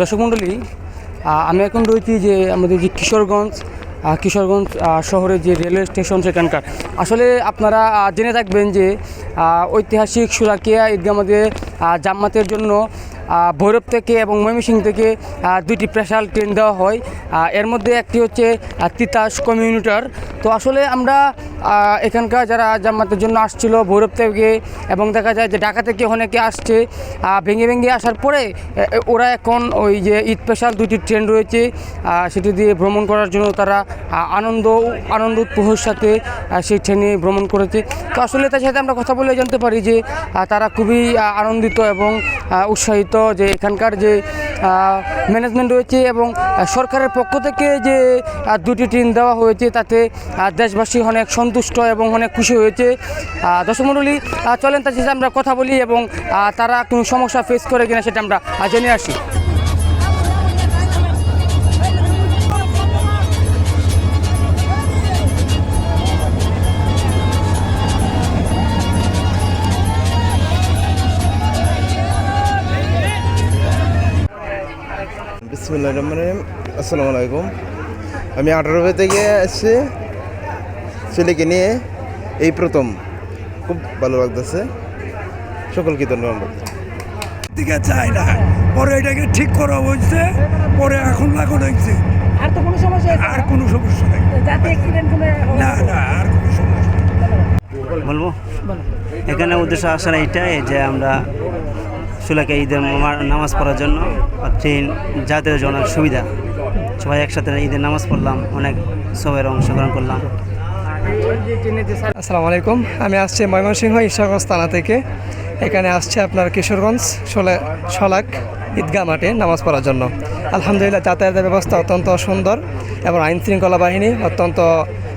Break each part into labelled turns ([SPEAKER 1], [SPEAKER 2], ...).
[SPEAKER 1] দর্শক মণ্ডলী আমি এখন রয়েছি যে আমাদের যে কিশোরগঞ্জ কিশোরগঞ্জ শহরে শহরের যে রেলওয়ে স্টেশন সেখানকার। আসলে আপনারা জেনে থাকবেন যে ঐতিহাসিক সুরাকিয়া ঈদগাহ মধ্যে জাম্মাতের জন্য ভৈরব থেকে এবং ময়মনসিংহ থেকে দুইটি স্পেশাল ট্রেন দেওয়া হয়। এর মধ্যে একটি হচ্ছে তিতাস কমিউনিটার তো আসলে আমরা এখানকার যারা জামাতের জন্য আসছিল ভৈরব থেকে এবং দেখা যায় যে ঢাকা থেকে অনেকে আসছে ভেঙে ভেঙে আসার পরে ওরা এখন ওই যে ঈদ স্পেশাল দুটি ট্রেন রয়েছে সেটি দিয়ে ভ্রমণ করার জন্য তারা আনন্দ আনন্দ উৎসাহের সাথে সেই ট্রেনে ভ্রমণ করেছে। তো আসলে তার সাথে আমরা কথা বলে জানতে পারি যে তারা খুবই আনন্দিত এবং উৎসাহিত যে এখানকার যে ম্যানেজমেন্ট রয়েছে এবং সরকারের পক্ষ থেকে যে দুটি ট্রেন দেওয়া হয়েছে তাতে দেশবাসী অনেক সন্তুষ্ট এবং অনেক খুশি হয়েছে। আহ, মণ্ডলী চলেন তার সাথে আমরা কথা বলি এবং তারা কোনো সমস্যা ফেস করে কিনা সেটা আমরা জেনে আসি।
[SPEAKER 2] বিসমুল্লাহ রহমান আসসালামু আলাইকুম। আমি আঠারো থেকে এসেছি ছেলেকে নিয়ে। এই প্রথম। খুব ভালো লাগতেছে। সকলকে ধন্যবাদ।
[SPEAKER 3] দিকে চাই না। পরে এটাকে ঠিক করা হয়েছে। পরে এখন লাগানো হয়েছে।
[SPEAKER 4] আর তো কোনো সমস্যা
[SPEAKER 3] আর কোনো সমস্যা নেই। না না আর কোনো সমস্যা।
[SPEAKER 5] বলব? এখানে উদ্দেশ্য আসার এইটাই যে আমরা সুলাকে ঈদের নামাজ পড়ার জন্য ট্রেন যাতায়াতের জন্য সুবিধা। সবাই একসাথে ঈদের নামাজ পড়লাম, অনেক সবাই অংশগ্রহণ করলাম।
[SPEAKER 6] আসসালামু আলাইকুম, আমি আসছি ময়মনসিংহ ঈশ্বরগঞ্জ থানা থেকে। এখানে আসছে আপনার কিশোরগঞ্জ শোলা শলাক ঈদগাহ মাঠে নামাজ পড়ার জন্য। আলহামদুলিল্লাহ যাতায়াতের ব্যবস্থা অত্যন্ত সুন্দর এবং আইন শৃঙ্খলা বাহিনী অত্যন্ত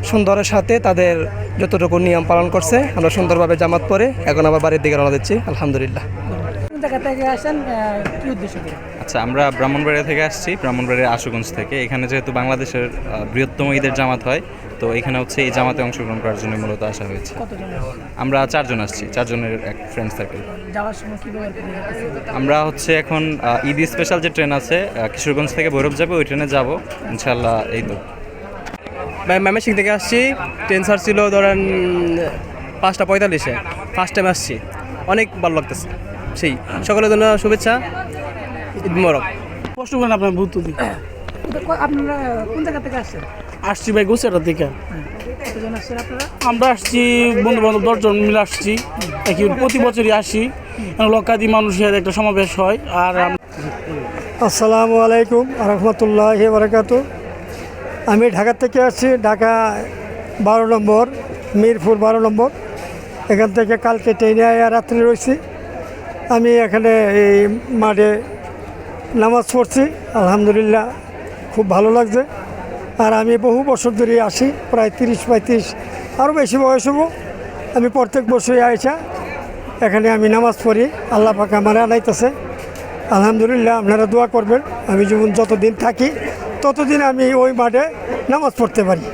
[SPEAKER 6] সুন্দরের সাথে তাদের যতটুকু নিয়ম পালন করছে, আমরা সুন্দরভাবে জামাত পরে এখন আবার বাড়ির দিকে রওনা দিচ্ছি। আলহামদুলিল্লাহ।
[SPEAKER 4] জায়গা থেকে আসেন কি উদ্দেশ্য করে?
[SPEAKER 7] আচ্ছা আমরা ব্রাহ্মণবাড়িয়া থেকে আসছি ব্রাহ্মণবাড়িয়া আশুগঞ্জ থেকে। এখানে যেহেতু বাংলাদেশের বৃহত্তম ঈদের জামাত হয় তো এখানে হচ্ছে এই জামাতে অংশগ্রহণ করার জন্য মূলত আসা হয়েছে। আমরা চারজন আসছি চারজনের এক ফ্রেন্ড সার্কেল? আমরা হচ্ছে এখন ঈদ স্পেশাল যে ট্রেন আছে কিশোরগঞ্জ থেকে ভৈরব যাবে ওই ট্রেনে যাব। ইনশাল্লাহ এই তো।
[SPEAKER 6] ময়মনসিংহ থেকে আসছি। ট্রেন সার ছিল ধরেন পাঁচটা পঁয়তাল্লিশে। ফার্স্ট টাইম আসছি। অনেক ভালো লাগতেছে। সেই সকলের জন্য শুভেচ্ছা ঈদ মোবারক।
[SPEAKER 8] কষ্ট করেন আপনার ভূত দিক
[SPEAKER 4] আপনারা কোন জায়গা থেকে আসছেন?
[SPEAKER 8] আসছি ভাই গোসাটা থেকে
[SPEAKER 4] আপনারা?
[SPEAKER 8] আমরা আসছি বন্ধু বান্ধব দশজন মিলে আসছি। একই প্রতি বছরই আসি। লক্ষাধি মানুষের একটা সমাবেশ হয়। আর
[SPEAKER 9] আসসালামু আলাইকুম রহমতুল্লাহ বারাকাতু। আমি ঢাকা থেকে আসছি ঢাকা বারো নম্বর মিরপুর বারো নম্বর। এখান থেকে কালকে ট্রেনে আয়া রাত্রে রয়েছি। আমি এখানে এই মাঠে নামাজ পড়ছি, আলহামদুলিল্লাহ খুব ভালো লাগছে। আর আমি বহু বছর ধরে আসি, প্রায় তিরিশ পঁয়ত্রিশ, আরও বেশি বয়স হব। আমি প্রত্যেক বছরই আইসা এখানে আমি নামাজ পড়ি, আল্লাহ পাক আমার আনাইতেছে আলহামদুলিল্লাহ আপনারা দোয়া করবেন, আমি যেমন যতদিন থাকি, ততদিন আমি ওই মাঠে নামাজ পড়তে পারি।